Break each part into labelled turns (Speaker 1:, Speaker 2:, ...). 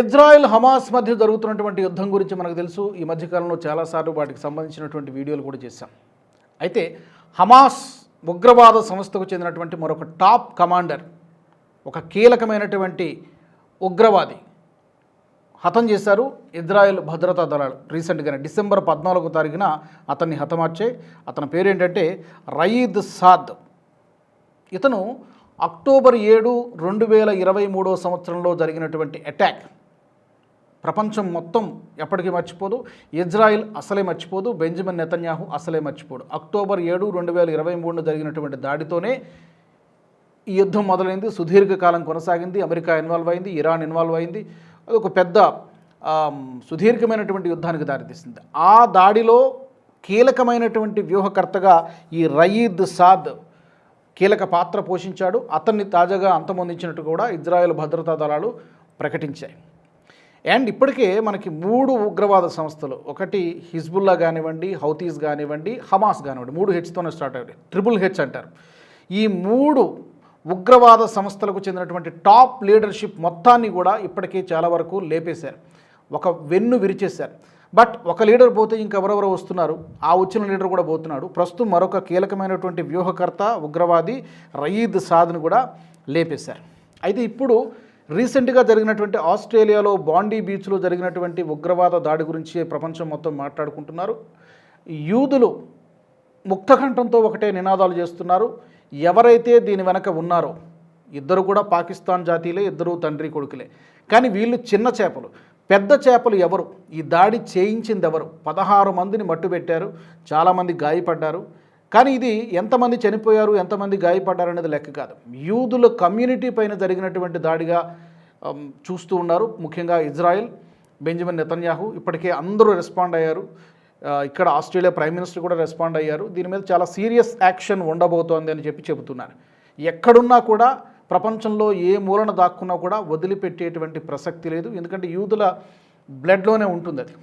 Speaker 1: Israel Hamas మధ్య జరుగుతున్నటువంటి యుద్ధం గురించి మనకు తెలుసు. ఈ మధ్యకాలంలో చాలాసార్లు వాటికి సంబంధించినటువంటి వీడియోలు కూడా చేశాం. అయితే హమాస్ ఉగ్రవాద సంస్థకు చెందినటువంటి మరొక టాప్ కమాండర్ ఒక కీలకమైనటువంటి ఉగ్రవాది హతం చేశారు. ఇజ్రాయెల్ భద్రతా దళాలు రీసెంట్గానే డిసెంబర్ పద్నాలుగో తారీఖున అతన్ని హతమార్చాయి అతని పేరేంటంటే రయీద్ సాద్. ఇతను అక్టోబర్ ఏడు రెండు వేల ఇరవై మూడో సంవత్సరంలో జరిగినటువంటి అటాక్. ప్రపంచం మొత్తం ఎప్పటికీ మర్చిపోదు. ఇజ్రాయిల్ అసలే మర్చిపోదు. బెంజమిన్ నెతన్యాహు అసలే మర్చిపోడు. అక్టోబర్ ఏడు రెండు వేల ఇరవై మూడు జరిగినటువంటి దాడితోనే ఈ యుద్ధం మొదలైంది. సుదీర్ఘకాలం కొనసాగింది. అమెరికా ఇన్వాల్వ్ అయింది. ఇరాన్ ఇన్వాల్వ్ అయింది. అది ఒక పెద్ద సుదీర్ఘమైనటువంటి యుద్ధానికి దారితీసింది. ఆ దాడిలో కీలకమైనటువంటి వ్యూహకర్తగా ఈ రయీద్ సాద్ కీలక పాత్ర పోషించాడు. అతన్ని తాజాగా అంతమొందించినట్టు కూడా ఇజ్రాయెల్ భద్రతా దళాలు ప్రకటించాయి. అండ్ ఇప్పటికే మనకి మూడు ఉగ్రవాద సంస్థలు. ఒకటి హిజ్బుల్లా కానివ్వండి హౌతీస్ కానివ్వండి హమాస్ కానివ్వండి. మూడు హెచ్తోనే స్టార్ట్ అయ్యాయి. ట్రిపుల్ హెచ్ అంటారు. ఈ మూడు ఉగ్రవాద సంస్థలకు చెందినటువంటి టాప్ లీడర్షిప్ మొత్తాన్ని కూడా ఇప్పటికే చాలా వరకు లేపేశారు. ఒక వెన్ను విరిచేశారు. బట్ ఒక లీడర్ పోతే ఇంకెవరెవరో వస్తున్నారు? ఆ వచ్చిన లీడర్ కూడా పోతున్నాడు. ప్రస్తుతం మరొక కీలకమైనటువంటి వ్యూహకర్త ఉగ్రవాది రయీద్ సాద్ను కూడా లేపేశారు. అయితే ఇప్పుడు రీసెంట్గా జరిగినటువంటి ఆస్ట్రేలియాలో బాండీ బీచ్లో జరిగినటువంటి ఉగ్రవాద దాడి గురించి ప్రపంచం మొత్తం మాట్లాడుకుంటున్నారు. యూదులు ముక్తకంఠంతో ఒకటే నినాదాలు చేస్తున్నారు. ఎవరైతే దీని వెనక ఉన్నారో ఇద్దరు కూడా పాకిస్తాన్ జాతీయులే ఇద్దరు తండ్రి కొడుకులే. కానీ వీళ్ళు చిన్న చేపలు. పెద్ద చేపలు ఎవరు? ఈ దాడి చేయించింది ఎవరు పదహారు మందిని మట్టుబెట్టారు. చాలామంది గాయపడ్డారు. కానీ ఇది ఎంతమంది చనిపోయారు ఎంతమంది గాయపడ్డారు అనేది లెక్క కాదు. యూదుల కమ్యూనిటీ పైన జరిగినటువంటి దాడిగా చూస్తూ ఉన్నారు. ముఖ్యంగా ఇజ్రాయెల్ బెంజమిన్ నెతన్యాహు ఇప్పటికే అందరూ రెస్పాండ్ అయ్యారు. ఇక్కడ ఆస్ట్రేలియా ప్రైమ్ మినిస్టర్ కూడా రెస్పాండ్ అయ్యారు. దీని మీద చాలా సీరియస్ యాక్షన్ ఉండబోతోంది అని చెప్పి చెబుతున్నారు. ఎక్కడున్నా కూడా ప్రపంచంలో ఏ మూలన దాక్కున్నా కూడా వదిలిపెట్టేటువంటి ప్రసక్తి లేదు. ఎందుకంటే యూదుల బ్లడ్లోనే ఉంటుంది అది.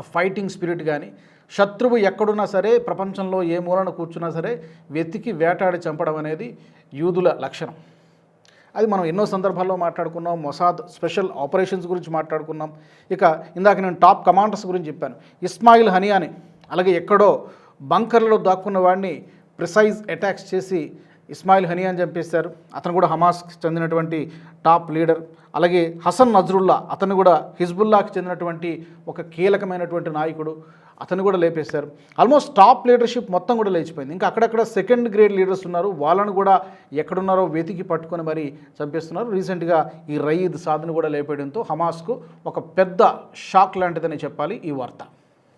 Speaker 1: ఆ ఫైటింగ్ స్పిరిట్ కానీ శత్రువు ఎక్కడున్నా సరే ప్రపంచంలో ఏ మూలన కూర్చున్నా సరే వెతికి వేటాడి చంపడం అనేది యూదుల లక్షణం. అది మనం ఎన్నో సందర్భాల్లో మాట్లాడుకున్నాం మొసాద్ స్పెషల్ ఆపరేషన్స్ గురించి మాట్లాడుకున్నాం. ఇక ఇందాక నేను టాప్ కమాండర్స్ గురించి చెప్పాను. ఇస్మాయిల్ హనియాని అలాగే ఎక్కడో బంకర్లలో దాక్కున్న వాడిని ప్రిసైజ్ అటాక్స్ చేసి ఇస్మాయిల్ హనియాని చంపేశారు. అతను కూడా హమాస్కి చెందినటువంటి టాప్ లీడర్. అలాగే హసన్ నజ్రుల్లా అతను కూడా హిజ్బుల్లాకి చెందినటువంటి ఒక కీలకమైనటువంటి నాయకుడు. అతను కూడా లేపేశారు. ఆల్మోస్ట్ టాప్ లీడర్షిప్ మొత్తం కూడా లేచిపోయింది. ఇంకా అక్కడక్కడ సెకండ్ గ్రేడ్ లీడర్స్ ఉన్నారు. వాళ్ళను కూడా ఎక్కడున్నారో వెతికి పట్టుకొని మరి చంపేస్తున్నారు. రీసెంట్గా ఈ రయీద్ సాధన కూడా లేపేయడంతో హమాస్కు ఒక పెద్ద షాక్ లాంటిదని చెప్పాలి ఈ వార్త.